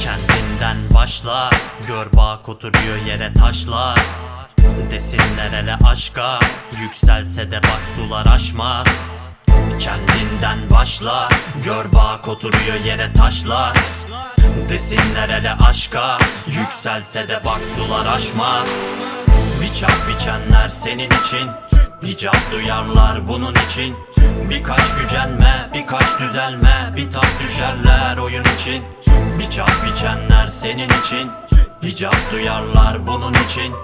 Kendinden başla Gör bak oturuyor yere taşlar. Desinler hele aşka Yükselse de bak sular aşmaz. Kendinden başla Gör bak oturuyor yere taşlar. Desinler hele aşka Yükselse de bak sular aşmaz. Biçak biçenler senin için Hicap duyarlar bunun için. Birkaç gücenme, düzelme Bir tat düşerler oyun için. Biçak biçenler senin için. Hicap duyarlar bunun için.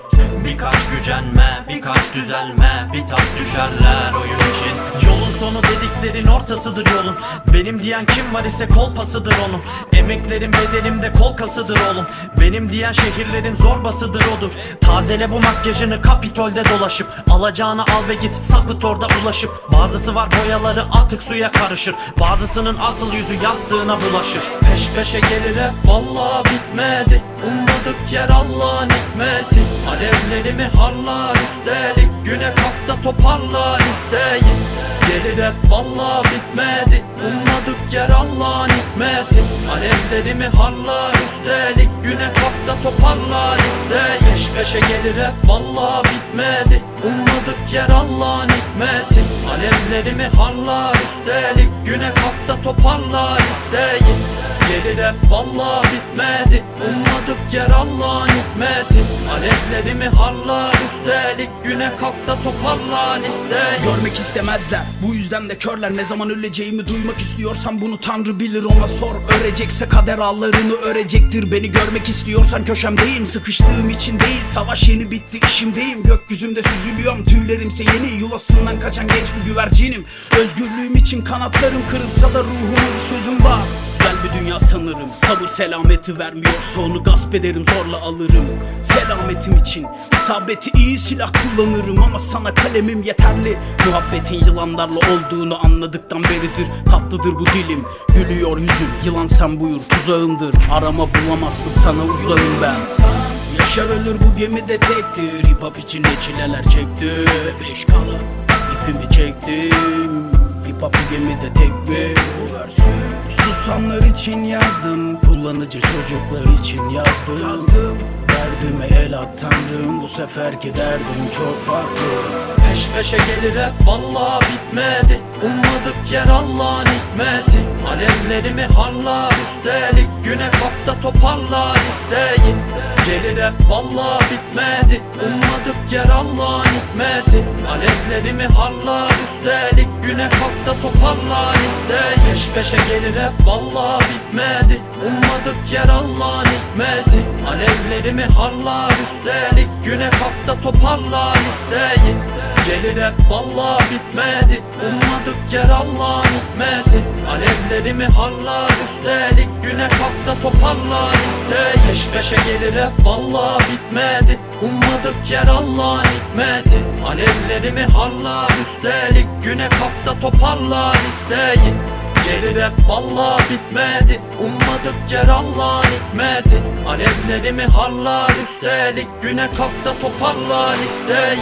Birkaç gücenme, birkaç düzelme Bir tat düşerler oyun için. Yolun sonu dediklerin ortasıdır yolun. Benim diyen kim var ise kolpasıdır onun. Emeklerin bedelimde kol kasıdır oğlum. Benim diyen şehirlerin zorbasıdır odur. Tazele bu makyajını kapitolde dolaşıp Alacağını al ve git sapıt orada ulaşıp. Bazısı var boyaları atık suya karışır. Bazısının asıl yüzü yastığına bulaşır. Peş peşe gelir hep vallahi bitmedi. Ummadık yer Allah'ın hikmeti. Alevlerimi harlar üstelik Güne kalk toparlar isteği Gelir hep vallahi bitmedi. Ummadık yer Allah'ın hikmeti. Alevlerimi harlar üstelik. Güne kalk toparlar isteği Peş peşe gelir hep vallahi bitmedi. Ummadık yer Allah'ın hikmeti. Alevlerimi harlar üstelik. Güne kalk toparlar isteği Gelir hep vallahi bitmedi. Ummadık yer Allah'ın hikmeti. Alevlerimi harlar üstelik Güne kalk da toparlan isteği Görmek istemezler Bu yüzden de körler. Ne zaman öleceğimi duymak istiyorsan Bunu tanrı bilir ona sor. Örecekse kader ağlarını örecektir. Beni görmek istiyorsan köşemdeyim Sıkıştığım için değil. Savaş yeni bitti işimdeyim. Gökyüzünde süzülüyorum Tüylerimse yeni. Yuvasından kaçan genç bir güvercinim. Özgürlüğüm için kanatlarım kırılsa da Ruhumun sözüm var Güzel bir dünya sanırım. Sabır selameti vermiyorsa onu gasp ederim zorla alırım. Selametim için isabeti iyi silah kullanırım Ama sana kalemim yeterli. Muhabbetin yılanlarla olduğunu anladıktan beridir Tatlıdır bu dilim. Gülüyor yüzüm Yılan sen buyur tuzağımdır. Arama bulamazsın sana uzağım ben. Yaşar ölür bu gemide tektir. Hip hop için ne çileler çekti. Beş kala ipimi çektim Hip hop gemide tek bir Susanlar için yazdım Kullanıcı çocuklar için yazdım. Yazdım. Derdime el at tanrım Bu seferki derdim çok farklı. Peş peşe gelir hep vallahi bitmedi. Ummadık yer Allah'ın hikmeti Alevlerimi harlar üstelik Güne kalk toparlar isteği Gelir hep vallahi bitmedi Ummadık yer Allah'ın hikmeti. Alevlerimi harlar üstelik Güne kalk toparlar isteği Peş peşe gelir hep vallahi bitmedi Ummadık yer Allah'ın hikmeti. Alevlerimi harlar üstelik Güne kalk toparlar isteği Gelir hep vallahi bitmedi Ummadık yer Allah'ın hikmeti Alevlerimi harlar üstelik Güne kalk da toparlar. İsteği Peş peşe gelir hep vallahi bitmedi. Ummadık yer Allah'ın hikmeti. Alevlerimi harlar üstelik Güne kalk da toparlar isteği Gelir hep vallahi bitmedi. Ummadık yer Allah'ın hikmeti. Alevlerimi harlar üstelik Güne kalk da toparlar isteği